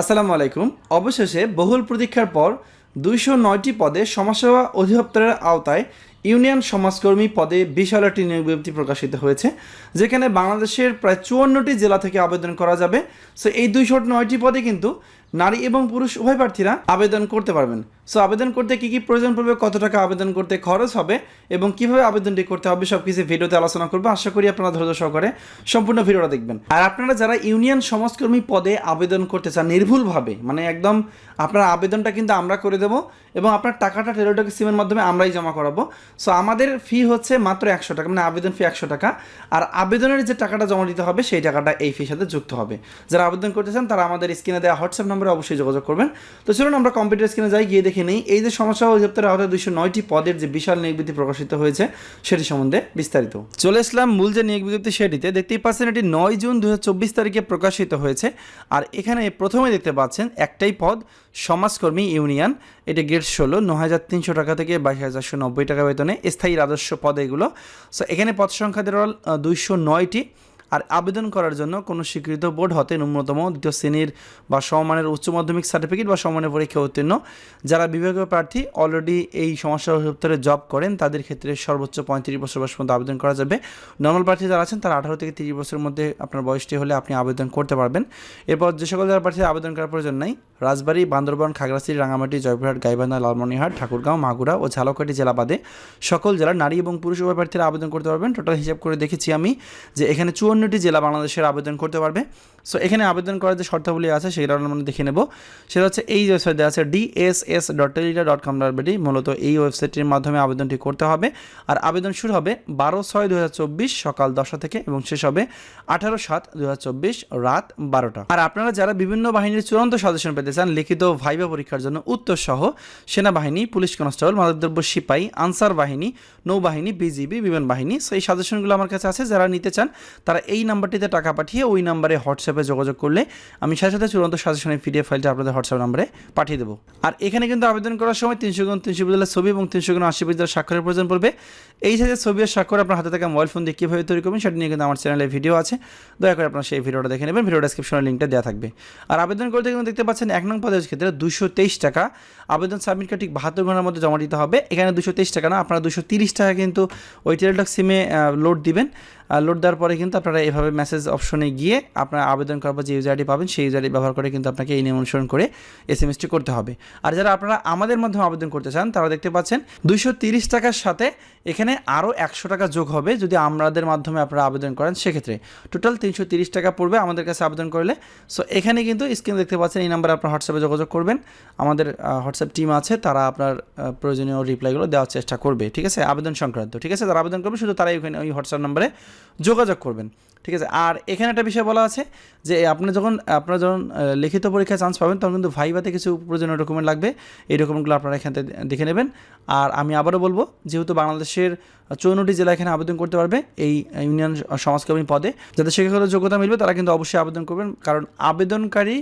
আসসালামু আলাইকুম। অবশেষে বহুল প্রতীক্ষার পর দুইশো নয়টি পদে সমাজসেবা অধিদপ্তরের আওতায় ইউনিয়ন সমাজকর্মী পদে বিশালটি নিয়োগ বিজ্ঞপ্তি প্রকাশিত হয়েছে, যেখানে বাংলাদেশের প্রায় চুয়ান্নটি জেলা থেকে আবেদন করা যাবে। সো এই দুইশো নয়টি পদে কিন্তু নারী এবং পুরুষ উভয় প্রার্থীরা আবেদন করতে পারবেন। সো আবেদন করতে কী কী প্রয়োজন পড়বে, কত টাকা আবেদন করতে খরচ হবে এবং কীভাবে আবেদনটি করতে হবে সব কিছু ভিডিওতে আলোচনা করব। আশা করি আপনারা ধৈর্য সহকারে সম্পূর্ণ ভিডিওটা দেখবেন। আর আপনারা যারা ইউনিয়ন সমাজকর্মী পদে আবেদন করতে চান নির্ভুলভাবে মানে একদম আপনার আবেদনটা কিন্তু আমরা করে দেবো এবং আপনার টাকাটা টেলিটক সিমের মাধ্যমে আমরাই জমা করাবো। সো আমাদের ফি হচ্ছে মাত্র একশো টাকা মানে আবেদন ফি একশো টাকা। আর আবেদনের যে টাকাটা জমা দিতে হবে, সেই টাকাটা এই ফির সাথে যুক্ত হবে। যারা আবেদন করতে চান, তারা আমাদের স্ক্রিনে দেওয়া হোয়াটসঅ্যাপ নম্বরে অবশ্যই যোগাযোগ করবেন। তো চলুন আমরা কম্পিউটার স্ক্রিনে যাই, গিয়ে দেখে নিই। এই যে সমস্যা অধিদপ্তরের আওতায় দুইশো নয়টি পদের যে বিশাল নিয়োগ বিজ্ঞপ্তি প্রকাশিত হয়েছে, সেটি সম্বন্ধে বিস্তারিত। চলে আসলাম মূল যে নিয়োগ বিজ্ঞপ্তি সেটিতে। দেখতেই পাচ্ছেন, এটি নয় জুন দু হাজার চব্বিশ তারিখে প্রকাশিত হয়েছে। আর এখানে প্রথমে দেখতে পাচ্ছেন, একটাই পদ, সমাজকর্মী ইউনিয়ন। এটি গেট ষোলো ন হাজার তিনশো টাকা থেকে বাইশ হাজার নব্বই টাকা বেতনে স্থায়ী রাজস্ব পদ এগুলো। সো এখানে পদ সংখ্যা দেওয়াল দুইশো নয়টি। আর আবেদন করার জন্য কোনো স্বীকৃত বোর্ড হতে ন্যূনতম দ্বিতীয় শ্রেণির বা সমমানের উচ্চ মাধ্যমিক সার্টিফিকেট বা সমমানের পরীক্ষা উত্তীর্ণ। যারা বিভাগীয় প্রার্থী অলরেডি এই সমস্যা অধিদপ্তরে জব করেন, তাদের ক্ষেত্রে সর্বোচ্চ পঁয়ত্রিশ বছর বয়স পর্যন্ত আবেদন করা যাবে। নর্মাল প্রার্থী যারা আছেন, তারা আঠারো থেকে তিরিশ বছরের মধ্যে আপনার বয়সটি হলে আপনি আবেদন করতে পারবেন। এরপর যে সকল যারা প্রার্থী আবেদন করার প্রয়োজন নাই, রাজবাড়ী, বান্দরবান, খাগড়াছড়ি রাঙামাটি জয়পুরহাট, গাইবান্ধা, লালমনিরহাট, ঠাকুরগাঁও, মাগুরা ও ঝালকাঠি জেলা বাদে সকল জেলার নারী এবং পুরুষ উভয় প্রার্থীরা আবেদন করতে পারবেন। টোটাল হিসাব করে দেখেছি আমি যে এখানে চুয়ান্নটি জেলা বাংলাদেশের আবেদন করতে পারবে। সো এখানে আবেদন করার যে শর্তাবলী আছে সেটা আমরা দেখে নেব। সেটা হচ্ছে এই ওয়েবসাইটে আছে DSS dot teletalk dot com dot মূলত এই ওয়েবসাইটটির মাধ্যমে আবেদনটি করতে হবে। আর আবেদন শুরু হবে বারো ছয় দু সকাল দশটা থেকে এবং শেষ হবে আঠারো সাত দু রাত বারোটা। আর আপনারা যারা বিভিন্ন বাহিনীর চূড়ান্ত সাজেশন পেতে চান, লিখিত ভাইবা পরীক্ষার জন্য উত্তর সহ সেনাবাহিনী, পুলিশ কনস্টেবল, মাদকদ্রব্য সিপাহী, আনসার বাহিনী, নৌবাহিনী, বিজিবি, বিমান বাহিনী। সো এই সাজেশনগুলো আমার কাছে আছে। যারা নিতে চান, তারা এই নাম্বারটিতে টাকা পাঠিয়ে ওই নাম্বারে হোয়াটসঅ্যাপে যোগাযোগ করলে আমি সাথে সাথে চূড়ান্ত সাজেশনের পিডিএফ ফাইলটা আপনাদের হোয়াটসঅ্যাপ নাম্বারে পাঠিয়ে দেবো। আর এখানে কিন্তু আবেদন করার সময় তিনশো গুণ তিনশো বিদ্যালয়ের ছবি এবং তিনশো গুণ আশি বিদ্যালয়ের স্বাক্ষরের প্রয়োজন পড়বে। এই সাথে ছবি আর স্বাক্ষর আপনার হাতে থাকা মোবাইল ফোন দিয়ে কীভাবে তৈরি করবেন সেটা নিয়ে কিন্তু আমার চ্যানেলে ভিডিও আছে। দয়া করে আপনার সেই ভিডিওটা দেখে নেবেন ভিডিও ডেসক্রিপশনের লিঙ্কটা দেওয়া থাকবে। আর আবেদন করতে কিন্তু দেখতে পাচ্ছেন এক নং পদের ক্ষেত্রে দুশো তেইশ টাকা। আবেদন সাবমিট করে ঠিক বাহাত্তর ঘণ্টার মধ্যে জমা দিতে হবে। এখানে দুশো তেইশ টাকা না, আপনারা দুশো তিরিশ টাকা কিন্তু ওই টেলিটক সিমে লোড দিবেন। লোড দেওয়ার পরে কিন্তু আপনারা এভাবে মেসেজ অপশনে গিয়ে আপনারা আবেদন করার পর যে ইউজার আইডি পাবেন, সেই ইউজার আইডি ব্যবহার করে কিন্তু আপনাকে এই নিয়ম অনুসরণ করে এস এম এসটি করতে হবে। আর যারা আপনারা আমাদের মাধ্যমে আবেদন করতে চান, তারা দেখতে পাচ্ছেন দুইশো তিরিশ টাকার সাথে এখানে আরও একশো টাকা যোগ হবে যদি আমাদের মাধ্যমে আপনারা আবেদন করেন, সেক্ষেত্রে টোটাল তিনশো তিরিশ টাকা পড়বে আমাদের কাছে আবেদন করলে। সো এখানে কিন্তু স্ক্রিন দেখতে পাচ্ছেন, এই নাম্বারে আপনার হোয়াটসঅ্যাপে যোগাযোগ করবেন। আমাদের হোয়াটসঅ্যাপ টিম আছে, তারা আপনার প্রয়োজনীয় রিপ্লাইগুলো দেওয়ার চেষ্টা করবে, ঠিক আছে? আবেদন সংক্রান্ত, ঠিক আছে? যারা আবেদন করবে, শুধু তারাই ওখানে ওই হোয়াটসঅ্যাপ নাম্বারে যোগাযোগ করবেন। ঠিক আছে? আর এখানে একটা বিষয় বলা আছে যে, আপনি যখন, আপনারা যখন লিখিত পরীক্ষায় চান্স পাবেন, তখন কিন্তু ভাইভাতে কিছু প্রয়োজনীয় ডকুমেন্ট লাগবে। এই ডকুমেন্টগুলো আপনারা এখান থেকে দেখে নেবেন। আর আমি আবারও বলব, যেহেতু বাংলাদেশের চৌনটি জেলা এখানে আবেদন করতে পারবে এই ইউনিয়ন সমাজকর্মী পদে যাদের শিক্ষাগত যোগ্যতা মিলবে, তারা কিন্তু অবশ্যই আবেদন করবেন। কারণ আবেদনকারী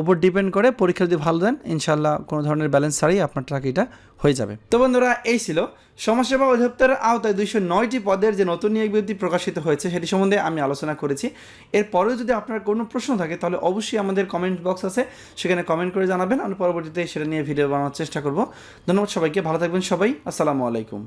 উপর ডিপেন্ড করে পরীক্ষা যদি ভালো দেন ইনশাল্লাহ কোনো ধরনের ব্যালেন্স ছাড়াই আপনার চাকরিটা হয়ে যাবে। তো বন্ধুরা, এই ছিল সমাজসেবা অধিদপ্তরের আওতায় দুইশো নয়টি পদের যে নতুন নিয়োগ বিজ্ঞপ্তি প্রকাশিত হয়েছে, সেটি সম্বন্ধে আমি আলোচনা করেছি। এরপরেও যদি আপনার কোনো প্রশ্ন থাকে, তাহলে অবশ্যই আমাদের কমেন্ট বক্স আছে, সেখানে কমেন্ট করে জানাবেন। আমি পরবর্তীতে সেটা নিয়ে ভিডিও বানানোর চেষ্টা করব। ধন্যবাদ সবাইকে, ভালো থাকবেন সবাই। আসসালামু আলাইকুম।